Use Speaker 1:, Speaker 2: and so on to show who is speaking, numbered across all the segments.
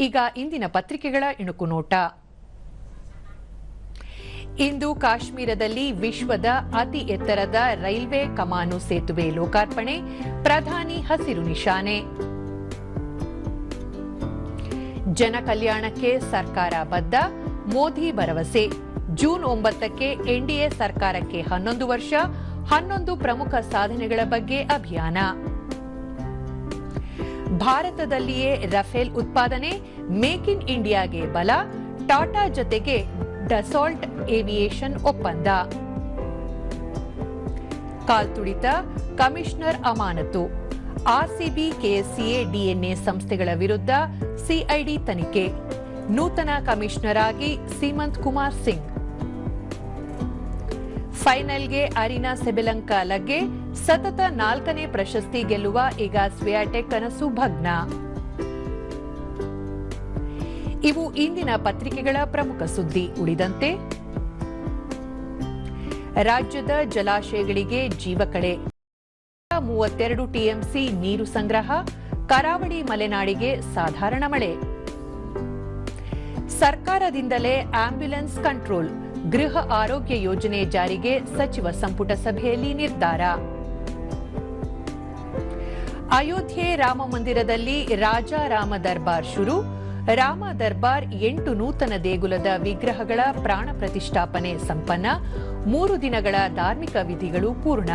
Speaker 1: ಈಗ ಇಂದಿನ ಪತ್ರಿಕೆಗಳ ಇಣುಕು ನೋಟ. ಇಂದು ಕಾಶ್ಮೀರದಲ್ಲಿ ವಿಶ್ವದ ಅತಿ ಎತ್ತರದ ರೈಲ್ವೆ ಕಮಾನು ಸೇತುವೆ ಲೋಕಾರ್ಪಣೆ, ಪ್ರಧಾನಿ ಹಸಿರು ನಿಶಾನೆ. ಜನ ಕಲ್ಯಾಣಕ್ಕೆ ಸರ್ಕಾರ ಬದ್ಧ, ಮೋದಿ ಭರವಸೆ. ಜೂನ್ ಒಂಬತ್ತಕ್ಕೆ ಎನ್ಡಿಎ ಸರ್ಕಾರಕ್ಕೆ ಹನ್ನೊಂದು ವರ್ಷ, ಹನ್ನೊಂದು ಪ್ರಮುಖ ಸಾಧನೆಗಳ ಬಗ್ಗೆ ಅಭಿಯಾನ. ಭಾರತದಲ್ಲಿಯೇ ರಫೇಲ್ ಉತ್ಪಾದನೆ, ಮೇಕ್ ಇನ್ ಇಂಡಿಯಾಗೆ ಬಲ, ಟಾಟಾ ಜೊತೆಗೆ ಡಸಾಲ್ಟ್ ಏವಿಯೇಷನ್ ಒಪ್ಪಂದ. ಕಾಲ್ತುಳಿತ ಕಮಿಷನರ್ ಅಮಾನತು. ಆರ್ಸಿಬಿ, ಕೆಎಸ್ಸಿಎ, ಡಿಎನ್ಎ ಸಂಸ್ಥೆಗಳ ವಿರುದ್ಧ ಸಿಐಡಿ ತನಿಖೆ. ನೂತನ ಕಮಿಷನರ್ ಆಗಿ ಸೀಮಂತ್ ಕುಮಾರ್ ಸಿಂಗ್. ಫೈನಲ್ಗೆ ಅರಿನಾ ಸೆಬೆಲಂಕಾ ಲಗ್ಗೆ ಸತತ ನಾಲ್ಕನೇ ಪ್ರಶಸ್ತಿ ಗೆಲ್ಲುವ ಈಗ ಸ್ವಿಯಾಟೆಕ್ ಕನಸು ಭಗ್ನ. ಇವು ಇಂದಿನ ಪತ್ರಿಕೆಗಳ ಪ್ರಮುಖ ಸುದ್ದಿ. ಉಳಿದಂತೆ, ರಾಜ್ಯದ ಜಲಾಶಯಗಳಿಗೆ ಜೀವಕಳೆ ಮೂವತ್ತೆರಡು ಟಿಎಂಸಿ ನೀರು ಸಂಗ್ರಹ, ಕರಾವಳಿ ಮಲೆನಾಡಿಗೆ ಸಾಧಾರಣ ಮಳೆ. ಸರ್ಕಾರದಿಂದಲೇ ಆಂಬ್ಯುಲೆನ್ಸ್ ಕಂಟ್ರೋಲ್. ಗೃಹ ಆರೋಗ್ಯ ಯೋಜನೆ ಜಾರಿಗೆ ಸಚಿವ ಸಂಪುಟ ಸಭೆಯಲ್ಲಿ ನಿರ್ಧಾರ. ಅಯೋಧ್ಯೆ ರಾಮ ಮಂದಿರದಲ್ಲಿ ರಾಜಾರಾಮ ದರ್ಬಾರ್ ಶುರು. ರಾಮ ದರ್ಬಾರ್ ಎಂಟು ನೂತನ ದೇಗುಲದ ವಿಗ್ರಹಗಳ ಪ್ರಾಣ ಪ್ರತಿಷ್ಠಾಪನೆ ಸಂಪನ್ನ. ಮೂರು ದಿನಗಳ ಧಾರ್ಮಿಕ ವಿಧಿಗಳು ಪೂರ್ಣ.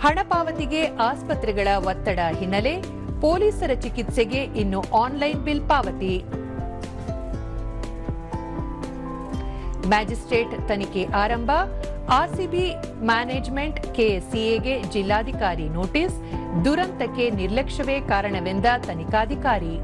Speaker 1: ಹಣ ಪಾವತಿಗೆ ಆಸ್ಪತ್ರೆಗಳ ಒತ್ತಡ ಹಿನ್ನೆಲೆ. ಪೊಲೀಸರ ಚಿಕಿತ್ಸೆಗೆ ಇನ್ನು ಆನ್ಲೈನ್ ಬಿಲ್ ಪಾವತಿ. ಮ್ಯಾಜಿಸ್ಟ್ರೇಟ್ ತನಿಖೆ ಆರಂಭ. ಆರ್ಸಿಬಿ ಮ್ಯಾನೇಜ್ಮೆಂಟ್ ಕೆಎಸ್ಸಿಎಗೆ ಜಿಲ್ಲಾಧಿಕಾರಿ ನೋಟಿಸ್. ದುರಂತಕ್ಕೆ ನಿರ್ಲಕ್ಷ್ಯವೇ ಕಾರಣವೆಂದ ತನಿಖಾಧಿಕಾರಿ.